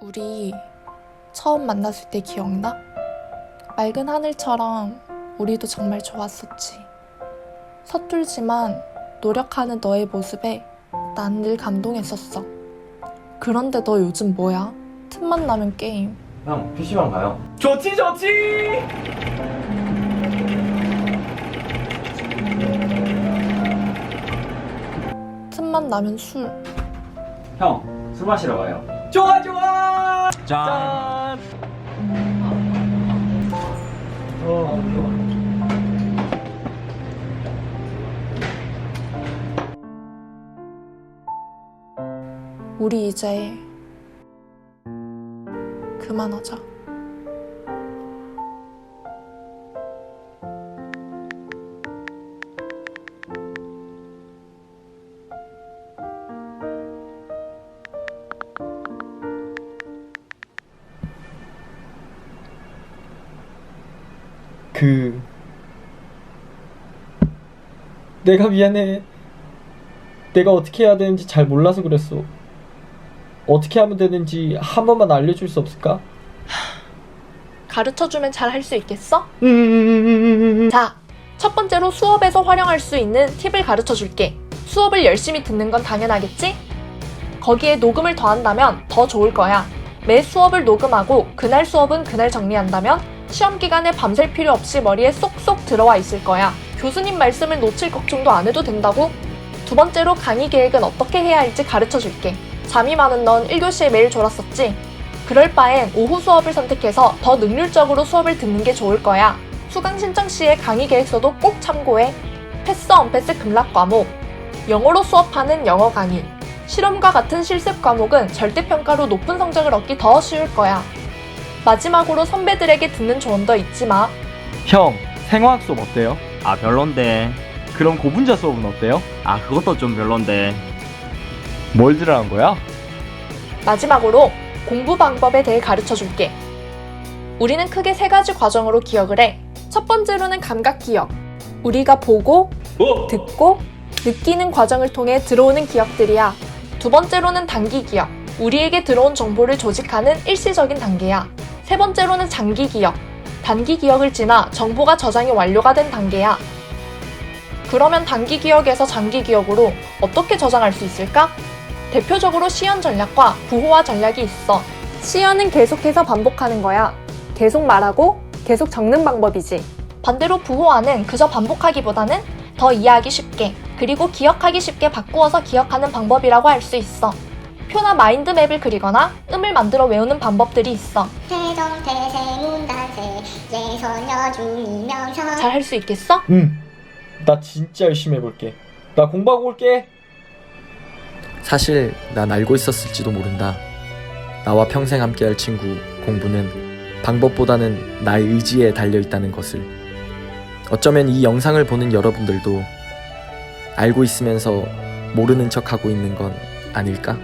우리 처음 만났을 때 기억나? 맑은 하늘처럼 우리도 정말 좋았었지. 서툴지만 노력하는 너의 모습에 난 늘 감동했었어. 그런데 너 요즘 뭐야? 틈만 나면 게임. 형 PC방 가요 좋지 좋지 틈만 나면 술. 형 술 마시러 가요 좋아 좋아 짠 짠 우리 이제 그만하자. 그 내가 미안해 내가 어떻게 해야 되는지 잘 몰라서 그랬어 어떻게 하면 되는지 한 번만 알려줄 수 없을까? 가르쳐주면 잘 할 수 있겠어? 음... 자, 첫 번째로 수업에서 활용할 수 있는 팁을 가르쳐 줄게. 수업을 열심히 듣는 건 당연하겠지? 거기에 녹음을 더한다면 더 좋을 거야. 매 수업을 녹음하고 그날 수업은 그날 정리한다면 시험 기간에 밤샐 필요 없이 머리에 쏙쏙 들어와 있을 거야. 교수님 말씀을 놓칠 걱정도 안 해도 된다고? 두 번째로 강의 계획은 어떻게 해야 할지 가르쳐 줄게. 잠이 많은 넌 1교시에 매일 졸았었지? 그럴 바엔 오후 수업을 선택해서 더 능률적으로 수업을 듣는 게 좋을 거야. 수강 신청 시에 강의 계획서도 꼭 참고해. 패스 언패스 급락 과목, 영어로 수업하는 영어 강의, 실험과 같은 실습 과목은 절대평가로 높은 성적을 얻기 더 쉬울 거야. 마지막으로 선배들에게 듣는 조언도 잊지 마. 형, 생화학 수업 어때요? 아 별론데 그럼 고분자 수업은 어때요? 아 그것도 좀 별론데 뭘 들어간 거야? 마지막으로 공부 방법에 대해 가르쳐 줄게. 우리는 크게 세 가지 과정으로 기억을 해. 첫 번째로는 감각 기억. 우리가 보고, 듣고, 느끼는 과정을 통해 들어오는 기억들이야. 두 번째로는 단기 기억. 우리에게 들어온 정보를 조직하는 일시적인 단계야. 세 번째로는 장기 기억. 단기 기억을 지나 정보가 저장이 완료가 된 단계야. 그러면 단기 기억에서 장기 기억으로 어떻게 저장할 수 있을까? 대표적으로 시연 전략과 부호화 전략이 있어. 시연은 계속해서 반복하는 거야. 계속 말하고 계속 적는 방법이지. 반대로 부호화는 그저 반복하기보다는 더 이해하기 쉽게 그리고 기억하기 쉽게 바꾸어서 기억하는 방법이라고 할 수 있어. 표나 마인드맵을 그리거나 음을 만들어 외우는 방법들이 있어. 세종 대세 문단세 예선 여 중 이명선 잘 할 수 있겠어? 응. 나 진짜 열심히 해볼게. 나 공부하고 올게. 사실 난 알고 있었을지도 모른다. 나와 평생 함께할 친구 공부는 방법보다는 나의 의지에 달려 있다는 것을. 어쩌면 이 영상을 보는 여러분들도 알고 있으면서 모르는 척 하고 있는 건 아닐까?